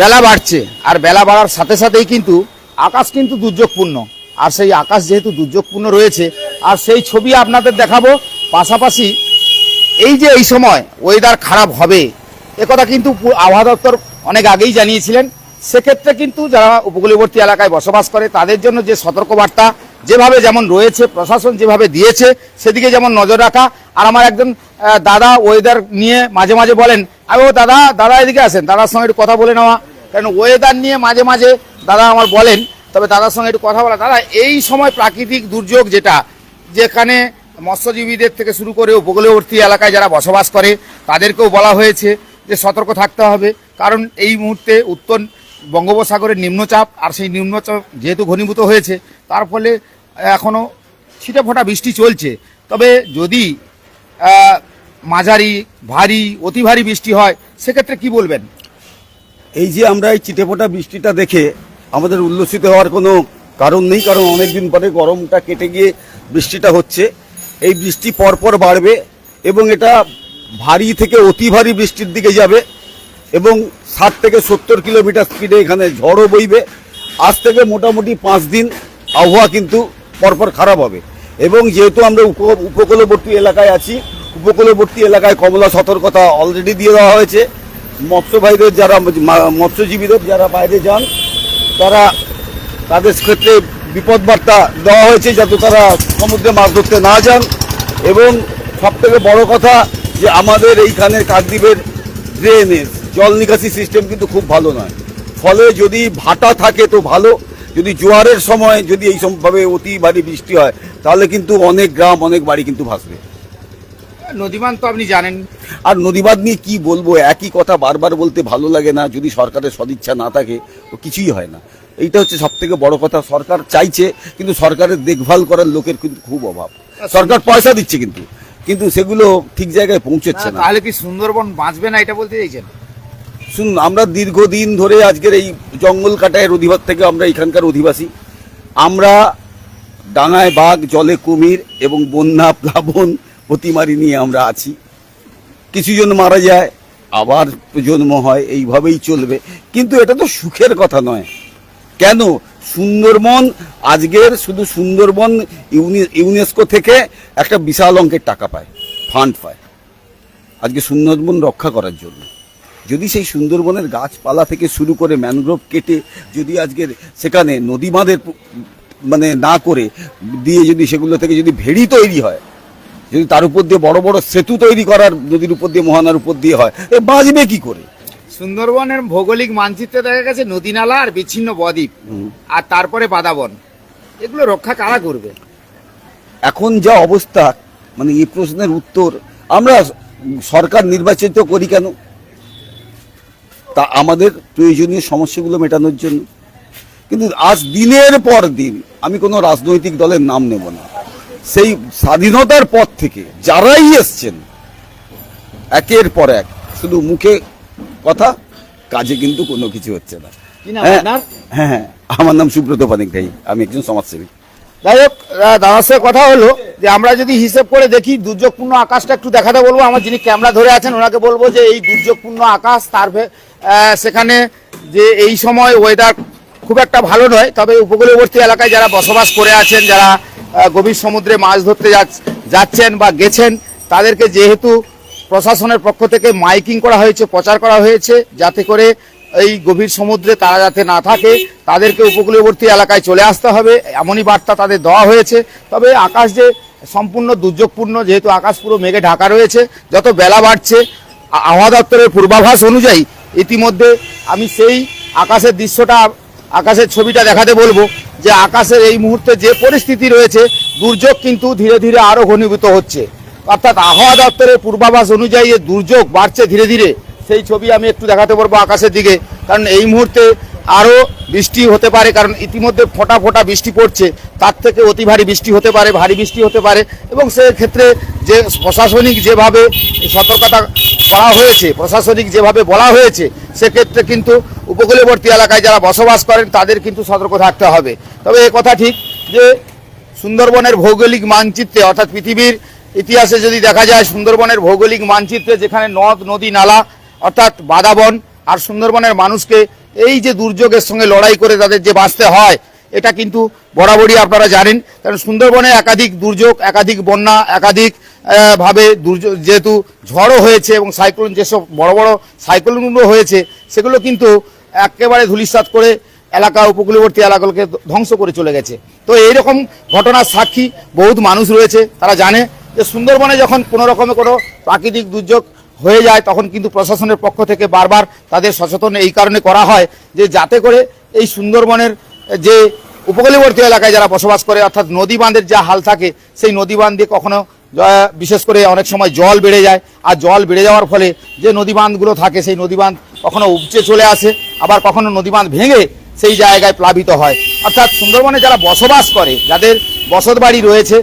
বেলা বাড়ছে, আর বেলা বাড়ার সাথে সাথেই কিন্তু আকাশ কিন্তু দুর্যোগপূর্ণ। আর সেই আকাশ যেহেতু দুর্যোগপূর্ণ রয়েছে, আর সেই ছবি আপনাদের দেখাবো। পাশাপাশি এই যে এই সময় ওয়েদার খারাপ হবে একথা কিন্তু আবহাওয়া দপ্তর অনেক আগেই জানিয়েছিলেন। সেক্ষেত্রে কিন্তু যারা উপকূলবর্তী এলাকায় বসবাস করে, তাদের জন্য যে সতর্কবার্তা যেভাবে যেমন রয়েছে, প্রশাসন যেভাবে দিয়েছে, সেদিকে যেমন নজর রাখা। আর আমার একজন দাদা ওয়েদার নিয়ে মাঝে মাঝে বলেন। আমি ও দাদা দাদা এদিকে আসেন, দাদার সঙ্গে একটু কথা বলে নেওয়া। কারণ ওয়েদার নিয়ে মাঝে মাঝে দাদা আমার বলেন, তবে দাদার সঙ্গে একটু কথা বলা। দাদা, এই সময় প্রাকৃতিক দুর্যোগ যেটা, যেখানে মৎস্যজীবীদের থেকে শুরু করে উপকূলবর্তী এলাকায় যারা বসবাস করে, তাদেরকেও বলা হয়েছে যে সতর্ক থাকতে হবে। কারণ এই মুহূর্তে উত্তর বঙ্গোপসাগরের নিম্নচাপ, আর সেই নিম্নচাপ যেহেতু ঘনীভূত হয়েছে, তার ফলে এখনও ছিটে ফোটা বৃষ্টি চলছে। তবে যদি মাঝারি, ভারী, অতি ভারী বৃষ্টি হয়, সেক্ষেত্রে কি বলবেন? এই যে আমরা এই চিটেফোঁটা বৃষ্টিটা দেখে আমাদের উল্লসিত হওয়ার কোনো কারণ নেই, কারণ অনেকদিন পরে গরমটা কেটে গিয়ে বৃষ্টিটা হচ্ছে। এই বৃষ্টি পরপর বাড়বে এবং এটা ভারী থেকে অতি ভারী বৃষ্টির দিকে যাবে এবং ষাট থেকে সত্তর কিলোমিটার স্পিডে এখানে ঝড়ও বইবে। আজ থেকে মোটামুটি পাঁচ দিন আবহাওয়া কিন্তু পরপর খারাপ হবে। এবং যেহেতু আমরা উপ, উপকূলবর্তী এলাকায় আছি উপকূলবর্তী এলাকায় কমলা সতর্কতা অলরেডি দিয়ে দেওয়া হয়েছে। মৎস্য ভাইদের যারা মৎস্যজীবীদের যারা বাইরে যান, তারা তাদের ক্ষেত্রে বিপদ বার্তা দেওয়া হয়েছে যাতে তারা সমুদ্রে মাছ ধরতে না যান। এবং সব থেকে বড় কথা যে আমাদের এইখানের কাকদ্বীপের ড্রেনেজ জল নিকাশি সিস্টেম কিন্তু খুব ভালো নয়। ফলে যদি ভাটা থাকে তো ভালো, যদি জোয়ারের সময় যদি এই ভাবে অতি ভারী বৃষ্টি হয়, তাহলে কিন্তু অনেক গ্রাম, অনেক বাড়ি কিন্তু ভাসবে। নদীমান তো আপনি জানেন। আর নদীবাদ নিয়ে কি বলব? একই কথা বারবার বলতে ভালো লাগে না যদি সরকারের সদিচ্ছা না থাকে তো কিছুই হয় না। এইটা হচ্ছে সব থেকে বড় কথা। সরকার চাইছে কিন্তু সরকারের দেখভাল করার লোকের কিন্তু খুব অভাব। সরকার পয়সা দিচ্ছে কিন্তু কিন্তু সেগুলো ঠিক জায়গায় পৌঁছচ্ছে না। তাহলে কি সুন্দরবন বাঁচবে না এটা বলতে চাইছেন? শুনুন আমরা দীর্ঘদিন ধরে আজকের এই জঙ্গল কাটায়ের অধিবাদ থেকে আমরা এখানকার অধিবাসী। আমরা ডাঙায় বাঘ জলে কুমির এবং বন্যা প্লাবন অতিমারি নিয়ে আমরা আছি। কিছু জন মারা যায়, আবার জন্ম হয়, এইভাবেই চলবে। কিন্তু এটা তো সুখের কথা নয়। কেন? সুন্দরবন, আজকের শুধু সুন্দরবন ইউনেস্কো থেকে একটা বিশাল অঙ্কের টাকা পায়, ফান্ড পায়। আজকে সুন্দরবন রক্ষা করার জন্য। যদি সেই সুন্দরবনের গাছপালা থেকে শুরু করে ম্যানগ্রোভ কেটে যদি আজকের সেখানে নদী বাঁধের মানে না করে, দিয়ে যদি সেগুলো থেকে যদি ভেড়ি তৈরি হয় যদি তার উপর দিয়ে বড় বড় সেতু তৈরি করার নদীর উপর দিয়ে মোহনার উপর দিয়ে হয় এ বাঁচবে কি করে? সুন্দরবনের ভৌগোলিক মানচিত্রে দেখা গেছে নদী নালা আর বিচ্ছিন্ন বদ্বীপ আর তারপরে বাদাবন। এগুলো রক্ষা কারা করবে? এখন যা অবস্থা মানে এই প্রশ্নের উত্তর আমরা সরকার নির্বাচিত করি কেন? তা আমাদের প্রয়োজনীয় সমস্যাগুলো মেটানোর জন্য। কিন্তু আজ দিনের পর দিন আমি কোনো রাজনৈতিক দলের নাম নেব না। সেই স্বাধীনতার পর থেকে যারাই এসছেন একের পর এক শুধু মুখে কথা কাজে কিন্তু কোনো কিছু হচ্ছে না। হ্যাঁ, হ্যাঁ হ্যাঁ আমার নাম সুব্রত পানিকটাই আমি একজন সমাজসেবী। যাই হোক দাদার সাথে কথা হলো যে আমরা যদি হিসেব করে দেখি দুর্যোগপূর্ণ আকাশটা একটু দেখাতে বলব। আমার যিনি ক্যামেরা ধরে আছেন ওনাকে বলব যে এই দুর্যোগপূর্ণ আকাশ তার সেখানে যে এই সময় ওয়েদার খুব একটা ভালো নয় তবে উপকূলবর্তী এলাকায় যারা বসবাস করে আছেন যারা গভীর সমুদ্রে মাছ ধরতে যাচ- যাচ্ছেন বা গেছেন, তাদেরকে যেহেতু প্রশাসনের পক্ষ থেকে মাইকিং করা হয়েছে, প্রচার করা হয়েছে, যাতে করে এই গভীর সমুদ্রে তারা যাতে না থাকে, তাদেরকে উপকূলবর্তী এলাকায় চলে আসতে হবে, এমনই বার্তা তাদের দেওয়া হয়েছে। তবে আকাশ যে সম্পূর্ণ দুর্যোগপূর্ণ, যেহেতু আকাশ পুরো মেঘে ঢাকা রয়েছে, যত বেলা বাড়ছে আবহাওয়া দপ্তরের পূর্বাভাস অনুযায়ী ইতিমধ্যে আমি সেই আকাশের দৃশ্যটা আকাশের ছবিটা দেখাতে বলব যে আকাশের এই মুহূর্তে যে পরিস্থিতি রয়েছে, দুর্যোগ কিন্তু ধীরে ধীরে আরও ঘনীভূত হচ্ছে। অর্থাৎ আবহাওয়া দপ্তরের পূর্বাভাস অনুযায়ী দুর্যোগ বাড়ছে ধীরে ধীরে। সেই ছবি আমি একটু দেখাতে পারব আকাশের দিকে। কারণ এই মুহূর্তে আরও বৃষ্টি হতে পারে, কারণ ইতিমধ্যে ফোঁটা ফোঁটা বৃষ্টি পড়ছে। তার থেকে অতি ভারী বৃষ্টি হতে পারে, ভারী বৃষ্টি হতে পারে এবং সেক্ষেত্রে যে প্রশাসনিক যেভাবে সতর্কতা করা হয়েছে, প্রশাসনিক যেভাবে বলা হয়েছে, সেক্ষেত্রে কিন্তু উপকূলবর্তী এলাকায় যারা বসবাস করেন, তাদের কিন্তু সতর্ক থাকতে হবে। তবে এ কথা ঠিক যে, সুন্দরবনের ভৌগোলিক মানচিত্রে, অর্থাৎ পৃথিবীর ইতিহাসে যদি দেখা যায়, সুন্দরবনের ভৌগোলিক মানচিত্রে যেখানে নদ, নদী, নালা, অর্থাৎ বাদাবন আর সুন্দরবনের মানুষকে এই যে দুর্যোগের সঙ্গে লড়াই করে তাদের যে বাঁচতে হয়, এটা কিন্তু বরাবরই আপনারা জানেন। কারণ সুন্দরবনে একাধিক দুর্যোগ, একাধিক বন্যা, একাধিক ভাবে দুর্যোগ, যেহেতু ঝড়ও হয়েছে এবং সাইক্লোন, যেসব বড় বড় সাইক্লোনগুলো হয়েছে, সেগুলো কিন্তু একেবারে ধূলিসাৎ করে এলাকা উপকূলবর্তী এলাকাগুলোকে ধ্বংস করে চলে গেছে। তো এইরকম ঘটনার সাক্ষী বহুত মানুষ রয়েছে, তারা জানে যে সুন্দরবনে যখন কোনো রকমের কোনো প্রাকৃতিক দুর্যোগ হয়ে যায়, তখন কিন্তু প্রশাসনের পক্ষ থেকে বারবার তাদের সচেতন এই কারণে করা হয় যে যাতে করে এই সুন্দরবনের যে উপকূলবর্তী এলাকায় যারা বসবাস করে, অর্থাৎ নদী বাঁধের যা হাল থাকে, সেই নদী বাঁধ দিয়ে কখনো বিশেষ করে অনেক সময় জল বেড়ে যায়। আর জল বেড়ে যাওয়ার ফলে যে নদী বাঁধগুলো থাকে, সেই নদী বাঁধ কখনো উপচে চলে আসে, আবার কখনো নদী বাঁধ ভেঙে সেই জায়গায় প্লাবিত হয়। অর্থাৎ সুন্দরবনে যারা বসবাস করে, যাদের বসত বাড়ি রয়েছে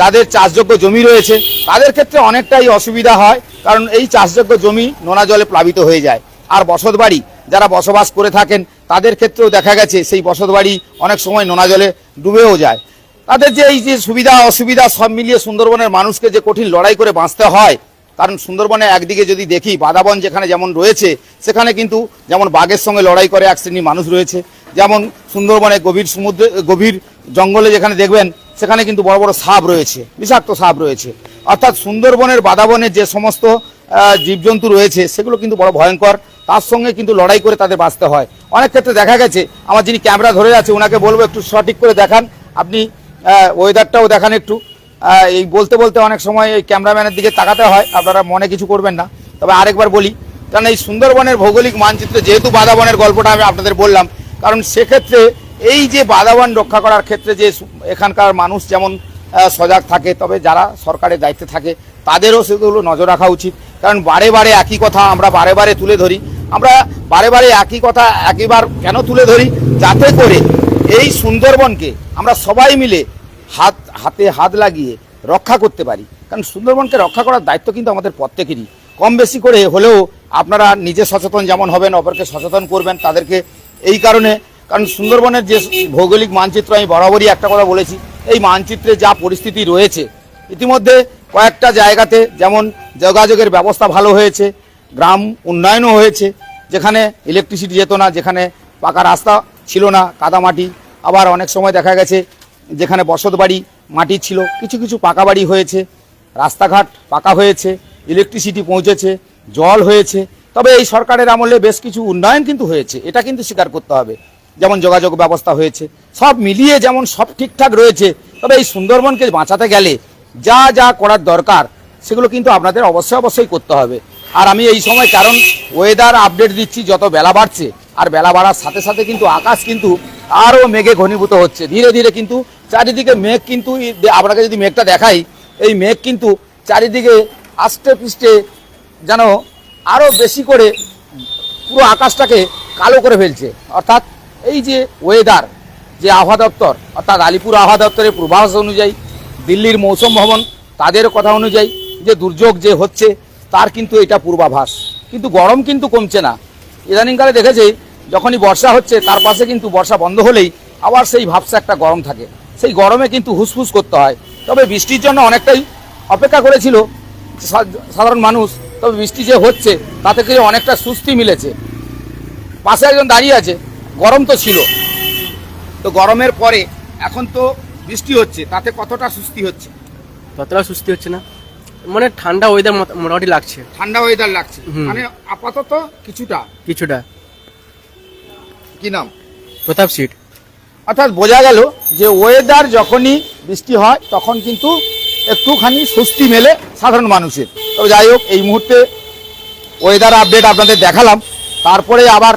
যাদের চাষযোগ্য জমি রয়েছে, তাদের ক্ষেত্রে অনেকটাই অসুবিধা হয়, কারণ এই চাষযোগ্য জমি নোনা জলে প্লাবিত হয়ে যায়। আর বসত বাড়ি যারা বসবাস করে থাকেন, তাদের ক্ষেত্রেও দেখা গেছে, সেই বসত বাড়ি অনেক সময় নোনা জলে ডুবেও যায়। তাদের যে এই যে সুবিধা, অসুবিধা, সব মিলিয়ে সুন্দরবনের মানুষকে যে কঠিন লড়াই করে বাঁচতে হয়, কারণ সুন্দরবনে একদিকে যদি দেখি, বাদাবন যেখানে যেমন রয়েছে, সেখানে কিন্তু যেমন বাঘের সঙ্গে লড়াই করে এক শ্রেণির মানুষ রয়েছে, যেমন সুন্দরবনে গভীর সমুদ্রে, গভীর জঙ্গলে যেখানে দেখবেন, সেখানে কিন্তু বড় বড় সাপ রয়েছে, বিষাক্ত সাপ রয়েছে। অর্থাৎ সুন্দরবনের বাদাবনের যে সমস্ত জীবজন্তু রয়েছে, সেগুলো কিন্তু বড় ভয়ঙ্কর, তার সঙ্গে কিন্তু লড়াই করে তাদের বাঁচতে হয়। অনেক ক্ষেত্রে দেখা গেছে, আমার যিনি ক্যামেরা ধরে আছে ওনাকে বলব একটু সঠিক করে দেখান, আপনি ওয়েদারটাও দেখান একটু। এই বলতে বলতে অনেক সময় এই ক্যামেরাম্যানের দিকে তাকাতে হয়, আপনারা মনে কিছু করবেন না। তবে আরেকবার বলি, কারণ এই সুন্দরবনের ভৌগোলিক মানচিত্রে যেহেতু বাদাবনের গল্পটা আমি আপনাদের বললাম, কারণ সেক্ষেত্রে এই যে বাদাবন রক্ষা করার ক্ষেত্রে যে এখানকার মানুষ যেমন সজাগ থাকে, তবে যারা সরকারের দায়িত্বে থাকে, তাদেরও সেগুলো নজর রাখা উচিত। কারণ বারে বারে একই কথা আমরা বারে বারে তুলে ধরি। আমরা বারে বারে একই কথা একইবার কেন তুলে ধরি? যাতে করে এই সুন্দরবনকে আমরা সবাই মিলে হাত, হাতে হাত লাগিয়ে রক্ষা করতে পারি। কারণ সুন্দরবনকে রক্ষা করার দায়িত্ব কিন্তু আমাদের প্রত্যেকেরই। কম বেশি করে হলেও আপনারা নিজে সচেতন যেমন হবেন, অপরকে সচেতন করবেন তাদেরকে এই কারণে। কারণ সুন্দরবনের যে ভৌগোলিক মানচিত্র, আমি বরাবরই একটা কথা বলেছি, এই মানচিত্রে যা পরিস্থিতি রয়েছে, ইতিমধ্যে কয়েকটা জায়গাতে যেমন যোগাযোগের ব্যবস্থা ভালো হয়েছে, গ্রাম উন্নয়নও হয়েছে, যেখানে ইলেকট্রিসিটি যেত না, যেখানে পাকা রাস্তা ছিল না কাদামাটি আবার অনেক সময় দেখা গেছে যেখানে বসত বাড়ি, মাটি ছিল, কিছু কিছু পাকা বাড়ি হয়েছে, রাস্তাঘাট পাকা হয়েছে ইলেকট্রিসিটি পৌঁছেছে, জল হয়েছে। তবে এই সরকারের আমলে বেশ কিছু উন্নয়ন কিন্তু হয়েছে, এটা কিন্তু স্বীকার করতে হবে। যেমন যোগাযোগ ব্যবস্থা হয়েছে, সব মিলিয়ে যেমন সব ঠিকঠাক রয়েছে, তবে এই সুন্দরবনকে বাঁচাতে গেলে যা যা করার দরকার, সেগুলো কিন্তু আপনাদের অবশ্যই অবশ্যই করতে হবে। আর আমি এই সময় কারণ ওয়েদার আপডেট দিচ্ছি, যত বেলা বাড়ছে আর বেলা বাড়ার সাথে সাথে কিন্তু আকাশ কিন্তু আরও মেঘে ঘনীভূত হচ্ছে। ধীরে ধীরে কিন্তু চারিদিকে মেঘ কিন্তু আপনাকে যদি মেঘটা দেখাই, এই মেঘ কিন্তু চারিদিকে আস্তে পিষ্টে যেন আরও বেশি করে পুরো আকাশটাকে কালো করে ফেলছে। অর্থাৎ এই যে ওয়েদার যে আবহাওয়া দপ্তর, অর্থাৎ আলিপুর আবহাওয়া দপ্তরের পূর্বাভাস অনুযায়ী, দিল্লির মৌসুম ভবন তাদের কথা অনুযায়ী যে দুর্যোগ যে হচ্ছে, তার কিন্তু এটা পূর্বাভাস। কিন্তু গরম কিন্তু কমছে না। ইদানিংকালে দেখেছি, যখনই বর্ষা হচ্ছে, তার পাশে কিন্তু বর্ষা বন্ধ হলেই আবার সেই ভাবসা একটা গরম থাকে। সেই গরমে কিন্তু হুসফুস করতে হয়। তবে বৃষ্টির জন্য অনেকটাই অপেক্ষা করেছিল সাধারণ মানুষ। তবে বৃষ্টি যে হচ্ছে, তাতে করে অনেকটা সুস্থি মিলেছে। পাশে একজন দাঁড়িয়ে আছে, গরম তো ছিল। তো গরমের পরে এখন তো বৃষ্টি হচ্ছে, তাতে কতটা সুস্থি হচ্ছে? ততটা সুস্থি হচ্ছে না। মানে ঠান্ডা ওয়েদার মোটামুটি লাগছে। ঠান্ডা ওয়েদার লাগছে। মানে আপাতত কিছুটা। কিছুটা। কি নাম? প্রতাপ সিট অর্থাৎ বোঝা গেল যে ওয়েদার যখনই বৃষ্টি হয় তখন কিন্তু একটুখানি স্বস্তি মেলে সাধারণ মানুষের। তবে যাই হোক এই মুহূর্তে ওয়েদার আপডেট আপনাদের দেখালাম। তারপরে আবার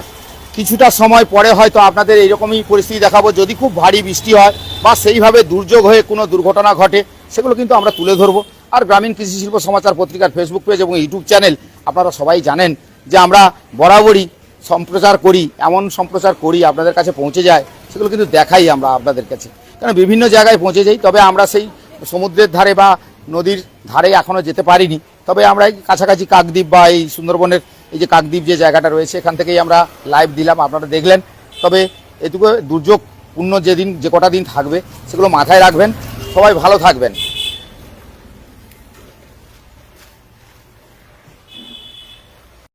কিছুটা সময় পরে হয়তো আপনাদের এইরকমই পরিস্থিতি দেখাবো। যদি খুব ভারী বৃষ্টি হয় বা সেইভাবে দুর্যোগ হয়ে কোনো দুর্ঘটনা ঘটে সেগুলো কিন্তু আমরা তুলে ধরবো। আর গ্রামীণ কৃষি শিল্প সমাচার পত্রিকার ফেসবুক পেজ এবং ইউটিউব চ্যানেল আপনারা সবাই জানেন যে আমরা বরাবরই সম্প্রচার করি, এমন সম্প্রচার করি আপনাদের কাছে পৌঁছে যায়, সেগুলো কিন্তু দেখাই আমরা আপনাদের কাছে। কারণ বিভিন্ন জায়গায় পৌঁছে যাই, তবে আমরা সেই সমুদ্রের ধারে বা নদীর ধারে এখনও যেতে পারিনি। তবে আমরা এই কাছাকাছি কাকদ্বীপ বা এই সুন্দরবনের এই যে কাকদ্বীপ যে জায়গাটা রয়েছে, এখান থেকেই আমরা লাইভ দিলাম, আপনারা দেখলেন। তবে এটুকু দুর্যোগপূর্ণ যেদিন, যে কটা দিন থাকবে, সেগুলো মাথায় রাখবেন। সবাই ভালো থাকবেন।